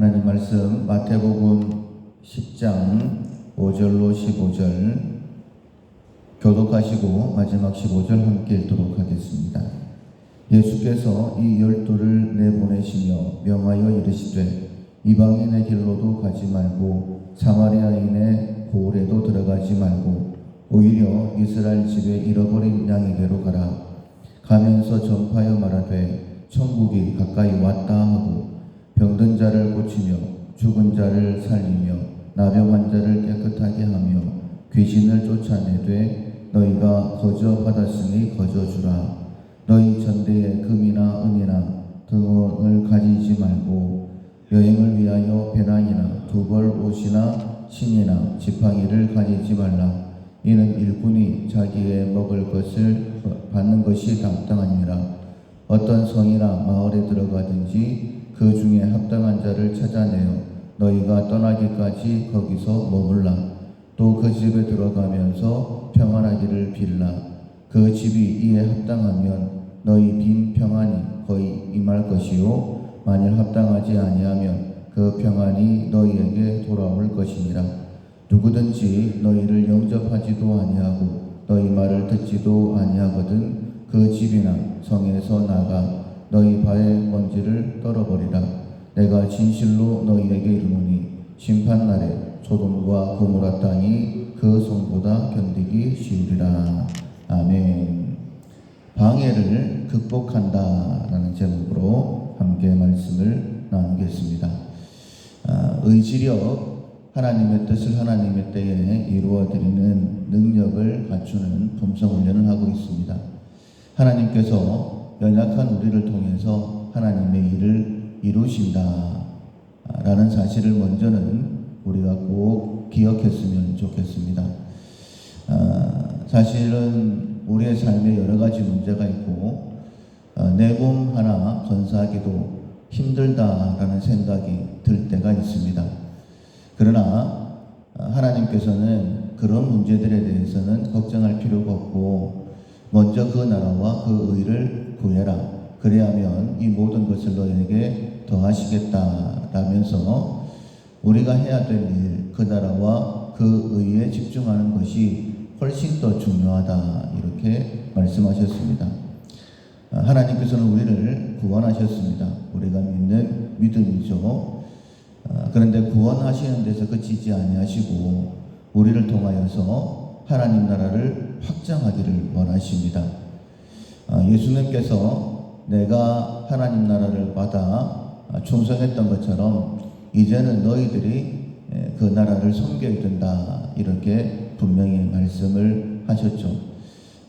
하나님 말씀 마태복음 10장 5절로 15절 교독하시고 마지막 15절 함께 읽도록 하겠습니다. 예수께서 이 열두를 내보내시며 명하여 이르시되 이방인의 길로도 가지 말고 사마리아인의 고을에도 들어가지 말고 오히려 이스라엘 집에 잃어버린 양에게로 가라. 가면서 전파하여 말하되 천국이 가까이 왔다 하고 병든 자를 고치며 죽은 자를 살리며 나병한 자를 깨끗하게 하며 귀신을 쫓아내되 너희가 거저 받았으니 거저 주라. 너희 전대에 금이나 은이나 등을 가지지 말고 여행을 위하여 배낭이나 두벌 옷이나 신이나 지팡이를 가지지 말라. 이는 일꾼이 자기의 먹을 것을 받는 것이 당당하니라. 어떤 성이나 마을에 들어가든지 그 중에 합당한 자를 찾아내어 너희가 떠나기까지 거기서 머물라. 또 그 집에 들어가면서 평안하기를 빌라. 그 집이 이에 합당하면 너희 빈 평안이 거의 임할 것이요. 만일 합당하지 아니하면 그 평안이 너희에게 돌아올 것이니라. 누구든지 너희를 영접하지도 아니하고 너희 말을 듣지도 아니하거든 그 집이나 성에서 나가 너희 발의 먼지를 떨어버리라. 내가 진실로 너희에게 이르노니 심판 날에 소돔과 고모라 땅이 그 성보다 견디기 쉬우리라. 아멘. 방해를 극복한다라는 제목으로 함께 말씀을 나누겠습니다. 아, 의지력, 하나님의 뜻을 하나님의 때에 이루어드리는 능력을 갖추는 품성 훈련을 하고 있습니다. 하나님께서 연약한 우리를 통해서 하나님의 일을 이루신다 라는 사실을 먼저는 우리가 꼭 기억했으면 좋겠습니다. 아, 사실은 우리의 삶에 여러 가지 문제가 있고 내몸 하나 건사하기도 힘들다라는 생각이 들 때가 있습니다. 그러나 어, 하나님께서는 그런 문제들에 대해서는 걱정할 필요가 없고 먼저 그 나라와 그 의를 구해라. 그래야면 이 모든 것을 너에게 더하시겠다 라면서 우리가 해야 될 일, 그 나라와 그 의에 집중하는 것이 훨씬 더 중요하다. 이렇게 말씀하셨습니다. 어, 하나님께서는 우리를 구원하셨습니다. 우리가 믿는 믿음이죠. 어, 그런데 구원하시는 데서 그치지 아니하시고 우리를 통하여서 하나님 나라를 확장하기를 원하십니다. 어, 예수님께서 내가 하나님 나라를 받아 충성했던 것처럼 이제는 너희들이 그 나라를 섬겨야 된다 이렇게 분명히 말씀을 하셨죠.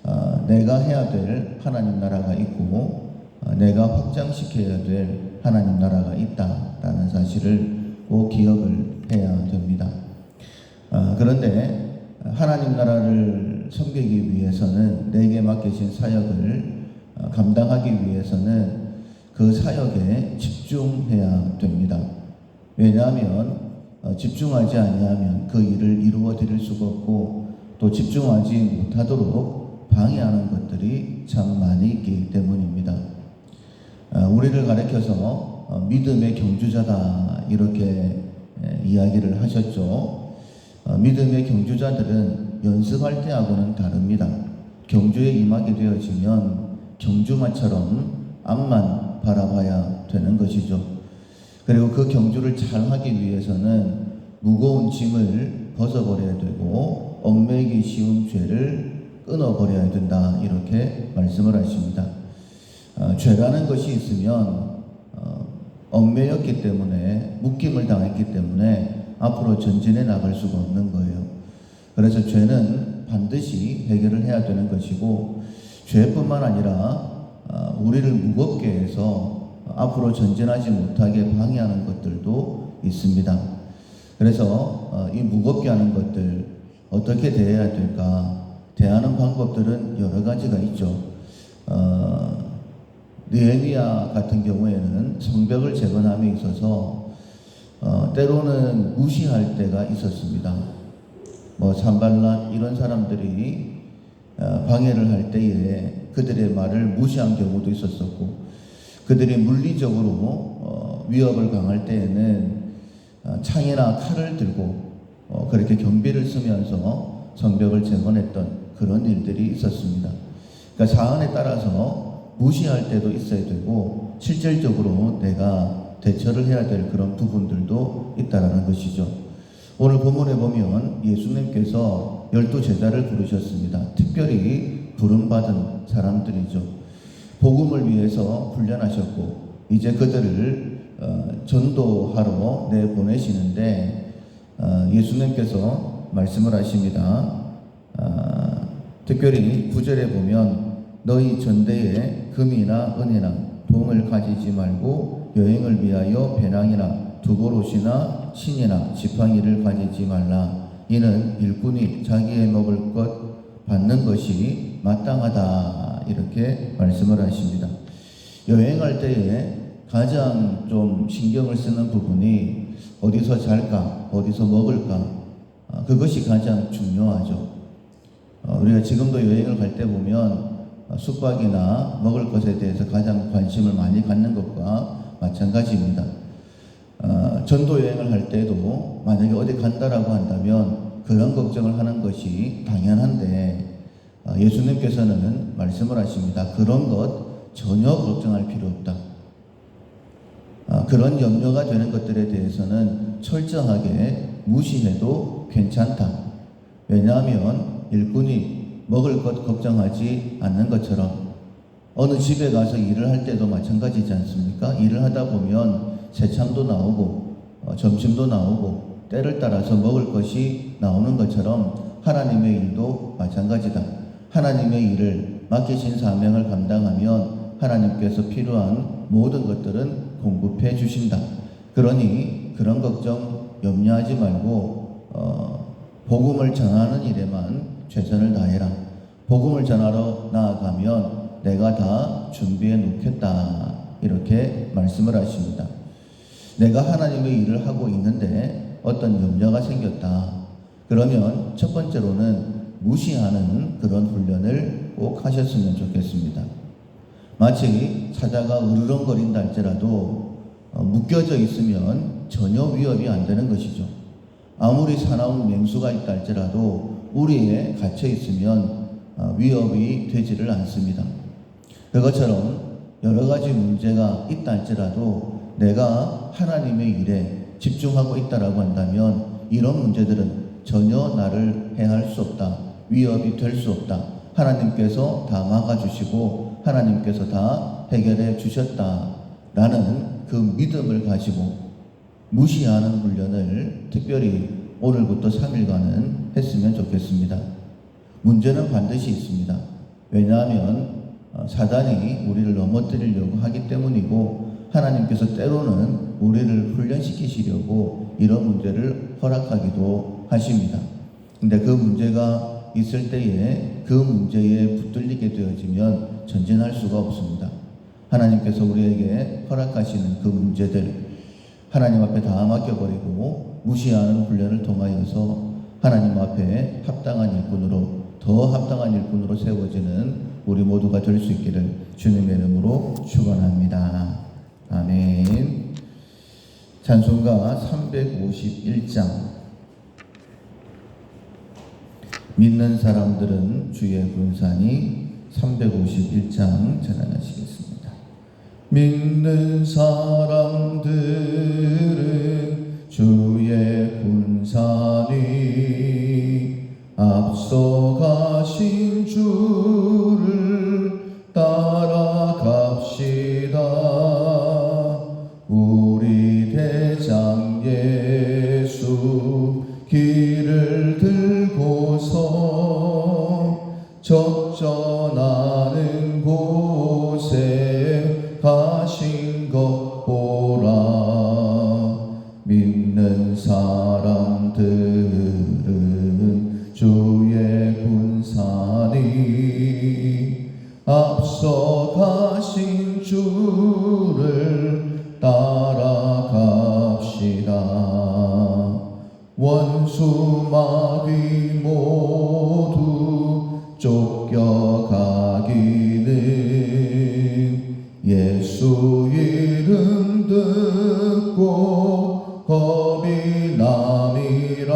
어, 내가 해야 될 하나님 나라가 있고 어, 내가 확장시켜야 될 하나님 나라가 있다라는 사실을 꼭 기억을 해야 됩니다. 어, 그런데 하나님 나라를 섬기기 위해서는 내게 맡기신 사역을 어, 감당하기 위해서는 그 사역에 집중해야 됩니다. 왜냐하면 어, 집중하지 아니하면 그 일을 이루어 드릴 수가 없고 또 집중하지 못하도록 방해하는 것들이 참 많이 있기 때문입니다. 어, 우리를 가리켜서 어, 믿음의 경주자다 이렇게 에, 이야기를 하셨죠. 어, 믿음의 경주자들은 연습할 때하고는 다릅니다. 경주에 임하게 되어지면 경주마처럼 앞만 바라봐야 되는 것이죠. 그리고 그 경주를 잘 하기 위해서는 무거운 짐을 벗어버려야 되고 얽매이기 쉬운 죄를 끊어버려야 된다 이렇게 말씀을 하십니다. 어, 죄라는 것이 있으면 어, 얽매였기 때문에 묶임을 당했기 때문에 앞으로 전진해 나갈 수가 없는 거예요. 그래서 죄는 반드시 해결을 해야 되는 것이고 죄뿐만 아니라 어, 우리를 무겁게 해서 앞으로 전진하지 못하게 방해하는 것들도 있습니다. 그래서 어, 이 무겁게 하는 것들 어떻게 대해야 될까? 대하는 방법들은 여러 가지가 있죠. 어, 느헤미야 같은 경우에는 성벽을 재건함에 있어서 어, 때로는 무시할 때가 있었습니다. 뭐 산발란 이런 사람들이 어, 방해를 할 때에 그들의 말을 무시한 경우도 있었었고 그들이 물리적으로 어, 위협을 강할 때에는 창이나 칼을 들고 어, 그렇게 경비를 쓰면서 성벽을 재건했던 그런 일들이 있었습니다. 그러니까 사안에 따라서 무시할 때도 있어야 되고 실질적으로 내가 대처를 해야 될 그런 부분들도 있다라는 것이죠. 오늘 본문에 보면 예수님께서 열두 제자를 부르셨습니다. 특별히 부름받은 사람들이죠. 복음을 위해서 훈련하셨고 이제 그들을 어, 전도하러 내보내시는데 어, 예수님께서 말씀을 하십니다. 아, 특별히 구절에 보면 너희 전대에 금이나 은이나 동을 가지지 말고 여행을 위하여 배낭이나 두보롯이나 신이나 지팡이를 가지지 말라. 이는 일꾼이 자기의 먹을 것 받는 것이 마땅하다. 이렇게 말씀을 하십니다. 여행할 때에 가장 좀 신경을 쓰는 부분이 어디서 잘까, 어디서 먹을까, 아, 그것이 가장 중요하죠. 어, 우리가 지금도 여행을 갈 때 보면 어, 숙박이나 먹을 것에 대해서 가장 관심을 많이 갖는 것과 마찬가지입니다. 어, 전도 여행을 할 때도 만약에 어디 간다라고 한다면 그런 걱정을 하는 것이 당연한데 어, 예수님께서는 말씀을 하십니다. 그런 것 전혀 걱정할 필요 없다. 아, 그런 염려가 되는 것들에 대해서는 철저하게 무시해도 괜찮다. 왜냐하면 일꾼이 먹을 것 걱정하지 않는 것처럼 어느 집에 가서 일을 할 때도 마찬가지지 않습니까? 일을 하다 보면 새참도 나오고 어, 점심도 나오고 때를 따라서 먹을 것이 나오는 것처럼 하나님의 일도 마찬가지다. 하나님의 일을 맡기신 사명을 감당하면 하나님께서 필요한 모든 것들은 공급해 주신다. 그러니 그런 걱정 염려하지 말고 어, 복음을 전하는 일에만 최선을 다해라. 복음을 전하러 나아가면 내가 다 준비해 놓겠다. 이렇게 말씀을 하십니다. 내가 하나님의 일을 하고 있는데 어떤 염려가 생겼다. 그러면 첫 번째로는 무시하는 그런 훈련을 꼭 하셨으면 좋겠습니다. 마치 사자가 으르렁거린다 할지라도 어, 묶여져 있으면 전혀 위협이 안 되는 것이죠. 아무리 사나운 맹수가 있다 할지라도 우리에 갇혀 있으면 어, 위협이 되지를 않습니다. 그것처럼 여러 가지 문제가 있다 할지라도 내가 하나님의 일에 집중하고 있다라고 한다면 이런 문제들은 전혀 나를 해할 수 없다. 위협이 될 수 없다. 하나님께서 다 막아주시고 하나님께서 다 해결해 주셨다 라는 그 믿음을 가지고 무시하는 훈련을 특별히 오늘부터 3일간은 했으면 좋겠습니다. 문제는 반드시 있습니다. 왜냐하면 어, 사단이 우리를 넘어뜨리려고 하기 때문이고 하나님께서 때로는 우리를 훈련시키시려고 이런 문제를 허락하기도 하십니다. 근데 그 문제가 있을 때에 그 문제에 붙들리게 되어지면 전진할 수가 없습니다. 하나님께서 우리에게 허락하시는 그 문제들 하나님 앞에 다 맡겨버리고 무시하는 훈련을 통하여서 하나님 앞에 합당한 일꾼으로 더 합당한 일꾼으로 세워지는 우리 모두가 될 수 있기를 주님의 이름으로 축원합니다. 아멘. 찬송가 351장 믿는 사람들은 주의 군산이 351장 전환하시겠습니다. 믿는 사람들 원수 마귀 모두 쫓겨가기는 예수 이름 듣고 겁이 남이라.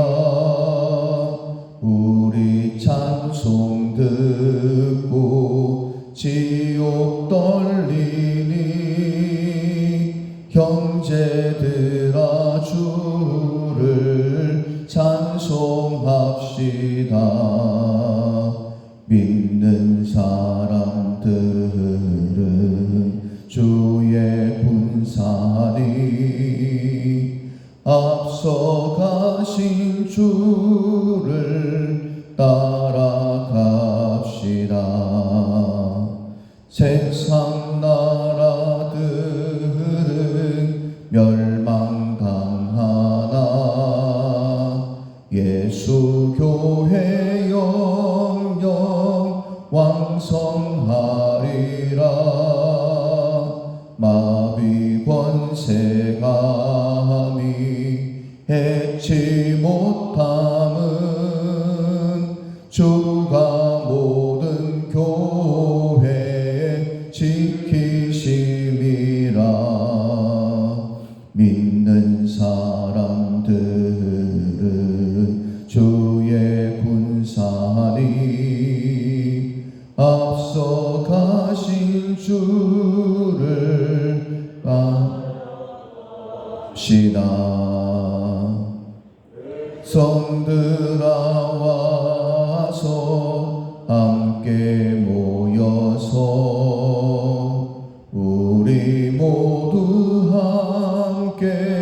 우리 찬송 듣고 지옥 떨리니 형제들아 주를 따라갑시다. 세상 나라들은 멸망당하나 예수 교회 영영 왕성하리라 마비 권세감이 해치 못 que